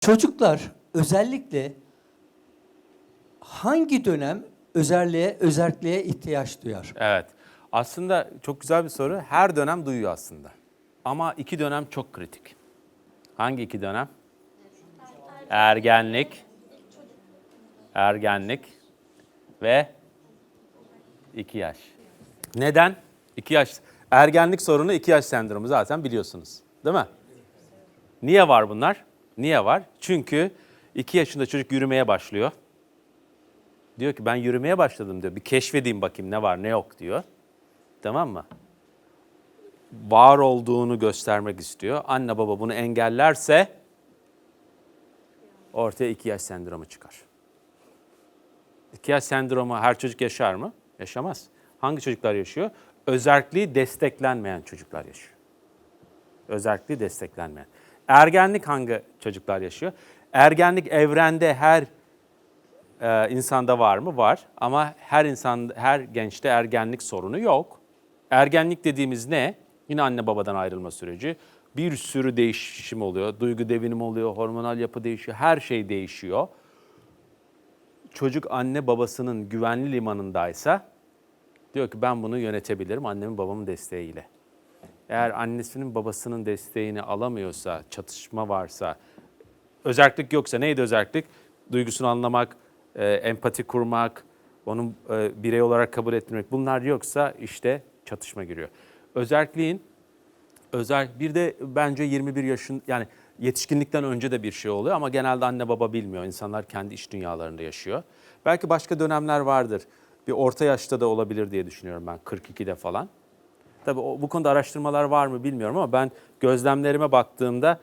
Çocuklar özellikle hangi dönem özelliğe, özelliğe ihtiyaç duyar? Evet. Aslında çok güzel bir soru. Her dönem duyuyor aslında. Ama iki dönem çok kritik. Hangi iki dönem? Ergenlik. Ergenlik ve iki yaş. Neden? İki yaş. Ergenlik sorunu iki yaş sendromu zaten biliyorsunuz. Değil mi? Niye var bunlar? Niye var? Çünkü iki yaşında çocuk yürümeye başlıyor. Diyor ki ben yürümeye başladım diyor. Bir keşfedeyim bakayım ne var ne yok diyor. Tamam mı? Var olduğunu göstermek istiyor. Anne baba bunu engellerse ortaya iki yaş sendromu çıkar. İki yaş sendromu her çocuk yaşar mı? Yaşamaz. Hangi çocuklar yaşıyor? Özelliği desteklenmeyen çocuklar yaşıyor. Özelliği desteklenmeyen. Ergenlik hangi çocuklar yaşıyor? Ergenlik evrende her ee, insanda var mı? Var. Ama her insan, her gençte ergenlik sorunu yok. Ergenlik dediğimiz ne? Yine anne babadan ayrılma süreci. Bir sürü değişim oluyor. Duygu devinim oluyor, hormonal yapı değişiyor, her şey değişiyor. Çocuk anne babasının güvenli limanındaysa diyor ki ben bunu yönetebilirim annemin babamın desteğiyle. Eğer annesinin babasının desteğini alamıyorsa, çatışma varsa, özellik yoksa neydi özellik? Duygusunu anlamak, e, empati kurmak, onun e, birey olarak kabul ettirmek. Bunlar yoksa işte çatışma giriyor. Özelliğin özel bir de bence 21 yaşın yani yetişkinlikten önce de bir şey oluyor ama genelde anne baba bilmiyor. İnsanlar kendi iş dünyalarında yaşıyor. Belki başka dönemler vardır. Bir orta yaşta da olabilir diye düşünüyorum ben 42'de falan. Tabii bu konuda araştırmalar var mı bilmiyorum ama ben gözlemlerime baktığımda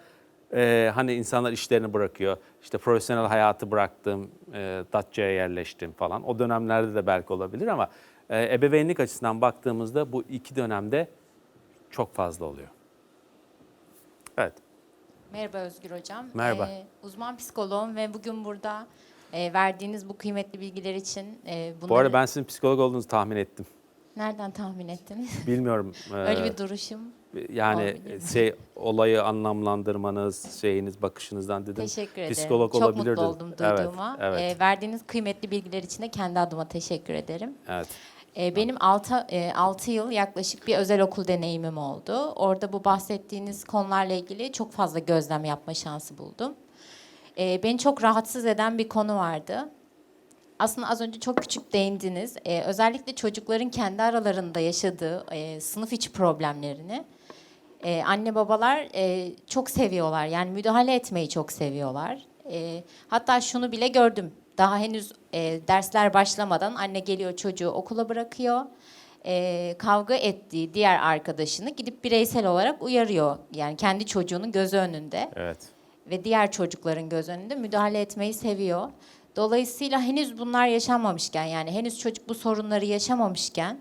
e, hani insanlar işlerini bırakıyor. İşte profesyonel hayatı bıraktım, e, Datça'ya yerleştim falan. O dönemlerde de belki olabilir ama e, ebeveynlik açısından baktığımızda bu iki dönemde çok fazla oluyor. Evet. Merhaba Özgür Hocam. Merhaba. Ee, uzman psikoloğum ve bugün burada e, verdiğiniz bu kıymetli bilgiler için e, bunları... Bu arada ben sizin psikolog olduğunuzu tahmin ettim. Nereden tahmin ettiniz? Bilmiyorum. e, Öyle bir duruşum. yani olabilir. şey olayı anlamlandırmanız, şeyiniz, bakışınızdan dedim. Teşekkür ederim. Psikolog Çok mutlu oldum Evet, duyduğuma. evet. Ee, verdiğiniz kıymetli bilgiler için de kendi adıma teşekkür ederim. Evet. Ee, Benim 6, 6 yıl yaklaşık bir özel okul deneyimim oldu. Orada bu bahsettiğiniz konularla ilgili çok fazla gözlem yapma şansı buldum. Ee, Beni çok rahatsız eden bir konu vardı. Aslında az önce çok küçük değindiniz. Ee, özellikle çocukların kendi aralarında yaşadığı e, sınıf içi problemlerini e, anne babalar e, çok seviyorlar. Yani müdahale etmeyi çok seviyorlar. E, hatta şunu bile gördüm. Daha henüz e, dersler başlamadan anne geliyor çocuğu okula bırakıyor. E, kavga ettiği diğer arkadaşını gidip bireysel olarak uyarıyor. Yani kendi çocuğunun gözü önünde Evet. ve diğer çocukların göz önünde müdahale etmeyi seviyor. Dolayısıyla henüz bunlar yaşanmamışken yani henüz çocuk bu sorunları yaşamamışken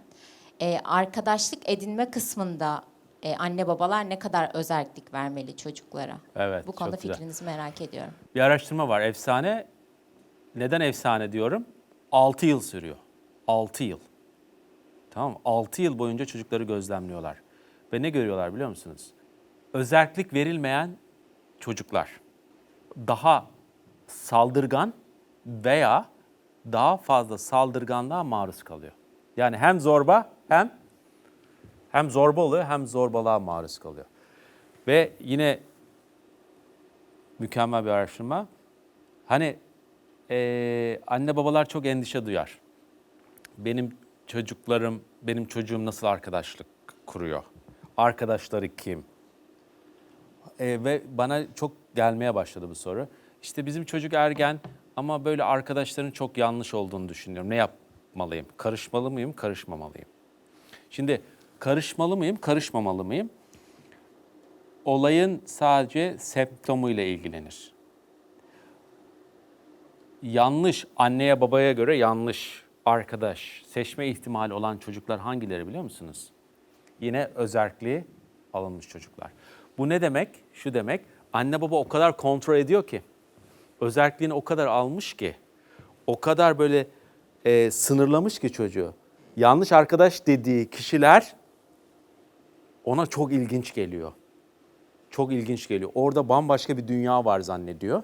e, arkadaşlık edinme kısmında e, anne babalar ne kadar özellik vermeli çocuklara? Evet, Bu konuda çok güzel. fikrinizi merak ediyorum. Bir araştırma var. Efsane. Neden efsane diyorum? 6 yıl sürüyor. 6 yıl. Tamam mı? 6 yıl boyunca çocukları gözlemliyorlar. Ve ne görüyorlar biliyor musunuz? Özellik verilmeyen çocuklar daha saldırgan veya daha fazla saldırganlığa maruz kalıyor. Yani hem zorba hem hem zorba oluyor hem zorbalığa maruz kalıyor. Ve yine mükemmel bir araştırma. Hani eee, anne babalar çok endişe duyar. Benim çocuklarım, benim çocuğum nasıl arkadaşlık kuruyor? Arkadaşları kim? Eee, ve bana çok gelmeye başladı bu soru. İşte bizim çocuk ergen ama böyle arkadaşların çok yanlış olduğunu düşünüyorum. Ne yapmalıyım? Karışmalı mıyım, karışmamalıyım? Şimdi karışmalı mıyım, karışmamalı mıyım? olayın sadece semptomuyla ilgilenir. Yanlış, anneye babaya göre yanlış arkadaş seçme ihtimali olan çocuklar hangileri biliyor musunuz? Yine özerkliği alınmış çocuklar. Bu ne demek? Şu demek, anne baba o kadar kontrol ediyor ki, özerkliğini o kadar almış ki, o kadar böyle e, sınırlamış ki çocuğu. Yanlış arkadaş dediği kişiler ona çok ilginç geliyor çok ilginç geliyor. Orada bambaşka bir dünya var zannediyor.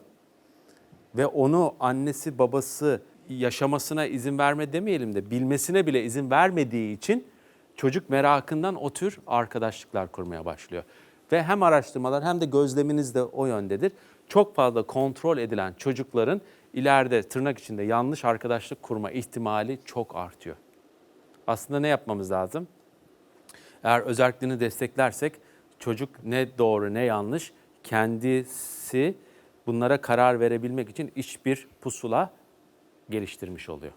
ve onu annesi babası yaşamasına izin verme demeyelim de bilmesine bile izin vermediği için çocuk merakından o tür arkadaşlıklar kurmaya başlıyor. Ve hem araştırmalar hem de gözleminiz de o yöndedir. Çok fazla kontrol edilen çocukların ileride tırnak içinde yanlış arkadaşlık kurma ihtimali çok artıyor. Aslında ne yapmamız lazım? Eğer özelliğini desteklersek çocuk ne doğru ne yanlış kendisi bunlara karar verebilmek için iç bir pusula geliştirmiş oluyor.